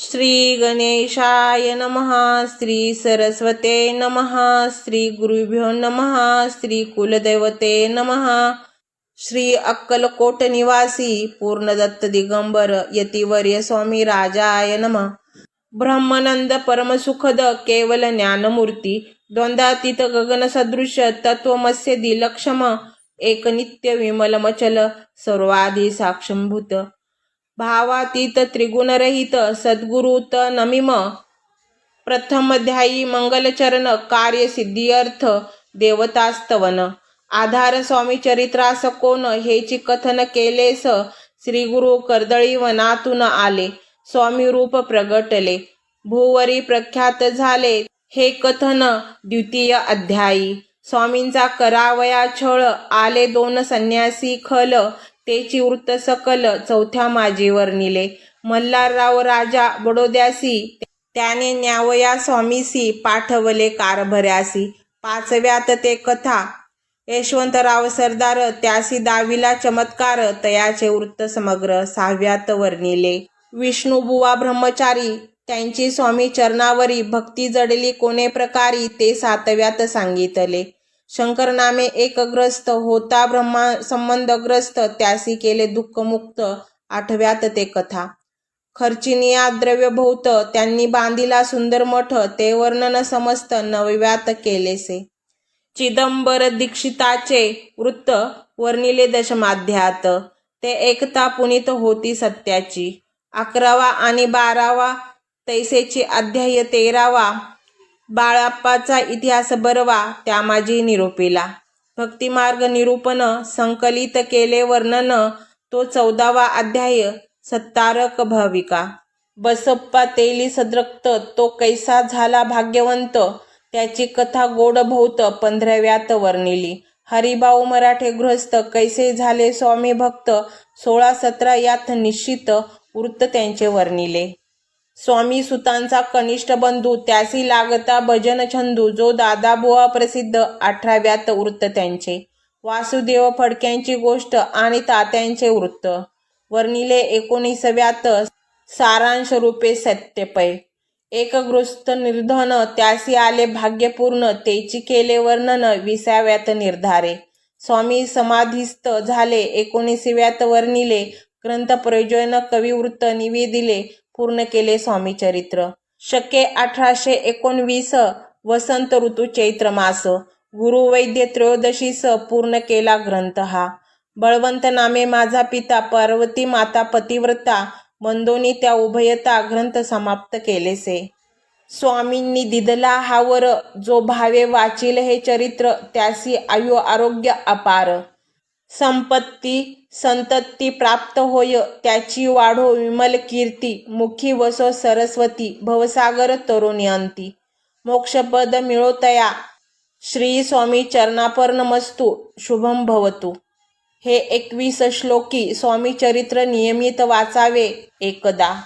श्री गणेशाय नमः श्री सरस्वते नमः श्री गुरुभ्यो नमः श्री कुलदैवते नमः। श्री अक्कलकोट निवासी पूर्णदत्त दिगंबर यतिवर्य स्वामी राजाय नमः। ब्रह्मानंद परमसुखद केवल ज्ञानमूर्ती द्वंद्वातीत गगन सदृश तत्वमस्य दिलक्षम एक नित्य विमलमचल सर्वाधी साक्षंभूत भावातीत त्रिगुणरहित सद्गुरुत नमिम. प्रथमध्यायी मंगलचरण कार्य सिद्धिअर्थ देवतास्तवन. आधार स्वामी चरित्रास कोण हेची कथन केलेस? श्री गुरु कर्दळी वनातून आले. स्वामी रूप प्रगटले. भूवरी प्रख्यात झाले. हे कथन द्वितीय अध्यायी. स्वामींचा करावया छळ आले दोन संन्यासी खल. तेची वृत्त सकल चौथ्या माजीवर निले. मल्हारराव राजा बडोद्यासी त्याने न्यावया स्वामीसी पाठवले कारभऱ्यासी. पाचव्यात ते कथा यशवंतराव सरदार त्यासी दाविला चमत्कार तयाचे वृत्त समग्र सहाव्यात वर्णिले विष्णुबुवा ब्रह्मचारी त्यांची स्वामी चरणावरी भक्ती जडली कोणे प्रकारी ते सातव्यात सांगितले. शंकरनामे एकग्रस्त होता ब्रह्मा संबंधग्रस्त त्यासी केले दुःखमुक्त आठव्यात ते कथा. खर्चिनिया द्रव्य भोवत त्यांनी बांधिला सुंदर मठ ते वर्णन समस्त नवव्यात केलेसे. चिदंबर दीक्षिताचे वृत्त वर्णिले दशमाध्यात ते एकता पुनित होती सत्याची. अकरावा आणि बारावा तैसेची अध्याय तेरावा बाळाप्पाचा इतिहास बरवा त्या माझी निरोपीला. भक्तिमार्ग निरूपण संकलित केले वर्णन तो चौदावा अध्याय सत्तारक भाविका. बसप्पा तेली सद्रक्त तो कैसा झाला भाग्यवंत? त्याची कथा गोड भोवत पंधराव्यात वर्णिली. हरिभाऊ मराठे गृहस्थ कैसे झाले स्वामी भक्त? सोळा सतरा यात निश्चित वृत्त त्यांचे वर्णिले. स्वामी सुतांचा कनिष्ठ बंधू त्यासी लागता भजन छंदू जो दादाबुवा प्रसिद्ध अठराव्यात वृत्त त्यांचे. वासुदेव फडक्यांची गोष्ट आणि तात्यांचे वृत्त. वर्णिले एकोणीसव्यात सारांश रूपे सत्यपय. एकगृस्त निर्धन त्यासी आले भाग्यपूर्ण तेची केले वर्णन विसाव्यात निर्धारे. स्वामी समाधिस्थ झाले एकोणीसव्यात वर्णिले ग्रंथ प्रयोजन कविवृत्त निवेदिले पूर्ण केले स्वामी चरित्र. शके अठराशे एकोणवीस वसंत ऋतू चैत्र मास. गुरुवैद्य त्रयोदशीस पूर्ण केला ग्रंथ हा. बळवंत नामे माझा पिता पार्वती माता पतिव्रता मंदोनी त्या उभयता ग्रंथ समाप्त केलेसे. स्वामींनी दिदला हावर जो भावे वाचिल हे चरित्र त्यासी आयु आरोग्य अपार. संपत्ती संतती प्राप्त होय त्याची वाढो हो, विमल कीर्ती मुखी वसो सरस्वती भवसागर तरुणी अंती. मोक्षपद मिळोतया. श्री स्वामी चरणापर्णमस्तु शुभम भवतु. हे एकवीस श्लोकी स्वामी चरित्र नियमित वाचावे एकदा.